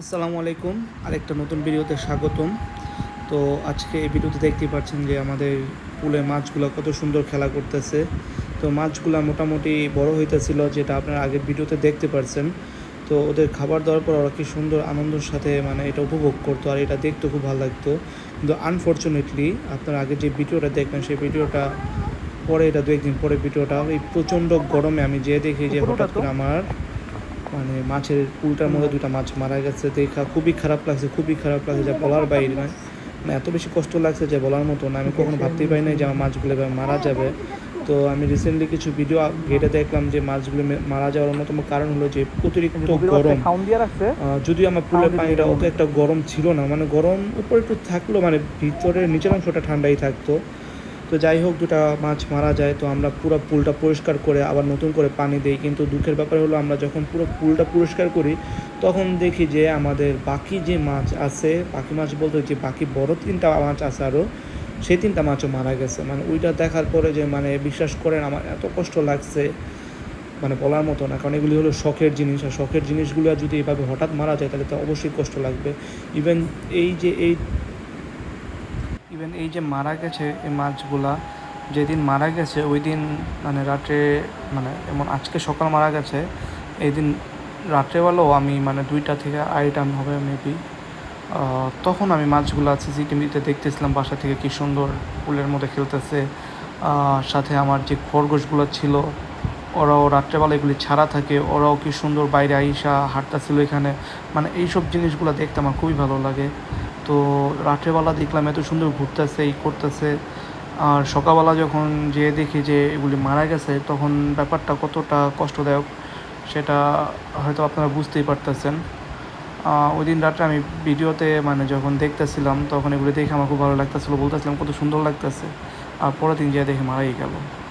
আসসালামু আলাইকুম। আরেকটা নতুন ভিডিওতে স্বাগতম। তো আজকে এই ভিডিওতে দেখতে পাচ্ছেন যে আমাদের পুলে মাছগুলো কত সুন্দর খেলা করতেছে। তো মাছগুলো মোটামুটি বড় হইতেছিল যেটা আপনারা আগের ভিডিওতে দেখতে পারছেন। তো ওদের খাবার দেওয়ার পর ওরা কি সুন্দর আনন্দের সাথে মানে এটা উপভোগ করতো আর এটা দেখতে খুব ভালো লাগতো। কিন্তু আনফর্চুনেটলি আপনারা আগে যে ভিডিওটা দেখবেন সেই ভিডিওটা পরে এটা দু একদিন পরে ভিডিওটা এই প্রচণ্ড গরমে আমি যেয়ে দেখি যে হঠাৎ করে আমার মানে মাছের পুলটার মধ্যে দুটা মাছ মারা গেছে দেখা খুবই খারাপ লাগছে খুবই খারাপ লাগছে যা বলার বাইরে নয় মানে এত বেশি কষ্ট লাগছে যে বলার মতো না আমি কখনো ভাবতেই পারি নাই যে আমার মাছগুলো এভাবে মারা যাবে। তো আমি রিসেন্টলি কিছু ভিডিও ঘেটে দেখলাম যে মাছগুলো মারা যাওয়ার অন্যতম কারণ হলো যে অতিরিক্ত গরম। যদিও আমার পুলের পানিটা অত একটা গরম ছিল না মানে গরম উপরে একটু থাকল মানে ভিতরের নিচের অংশটা ঠান্ডাই থাকতো। তো যাই হোক, দুটা মাছ মারা যায়, তো আমরা পুরো পুলটা পরিষ্কার করে আবার নতুন করে পানি দিই। কিন্তু দুঃখের ব্যাপার হলো, আমরা যখন পুরো পুলটা পরিষ্কার করি, তখন দেখি যে আমাদের বাকি যে মাছ আছে, বাকি মাছ বলতে যে বাকি বড় তিনটা মাছ আছে আরও সেই তিনটা মাছও মারা গেছে। মানে ওইটা দেখার পরে যে মানে বিশ্বাস করেন, আমার এত কষ্ট লাগছে মানে বলার মতো না। কারণ এগুলি হলো শখের জিনিস, আর শখের জিনিসগুলো যদি এভাবে হঠাৎ মারা যায়, তাহলে তো অবশ্যই কষ্ট লাগবে। ইভেন এই যে, এই ইভেন এই যে মারা গেছে এই মাছগুলা, যেদিন মারা গেছে, ওই দিন মানে রাত্রে মানে এমন আজকে সকাল মারা গেছে, এই দিন রাত্রেবেলাও আমি মানে দুইটা থেকে আড়াইটাম হবে মেবি তখন আমি মাছগুলো সিসিটিভিতে দেখতেছিলাম বাসা থেকে কি সুন্দর পুলের মধ্যে খেলতেছে সাথে আমার যে খরগোশগুলো ছিল, ওরাও রাত্রেবেলা এগুলি ছাড়া থাকে, ওরাও কি সুন্দর বাইরে আইসা হাঁটতেছিল এখানে মানে এইসব জিনিসগুলো দেখতে আমার খুবই ভালো লাগে। তো রাত্রেবেলা দেখলাম এত সুন্দর ঘুরতেছে এই করতেছে। আর সকালবেলা যখন যেয়ে দেখি যে এগুলি মারা গেছে, তখন ব্যাপারটা কতটা কষ্টদায়ক সেটা হয়তো আপনারা বুঝতেই পারতেছেন। ওই দিন রাত্রে আমি ভিডিওতে মানে যখন দেখতেছিলাম, তখন এগুলি দেখে আমার খুব ভালো লাগতেছিলো, বলতেছিলাম কত সুন্দর লাগতেছে। আর পরের দিন যেয়ে দেখে মারাই গেল।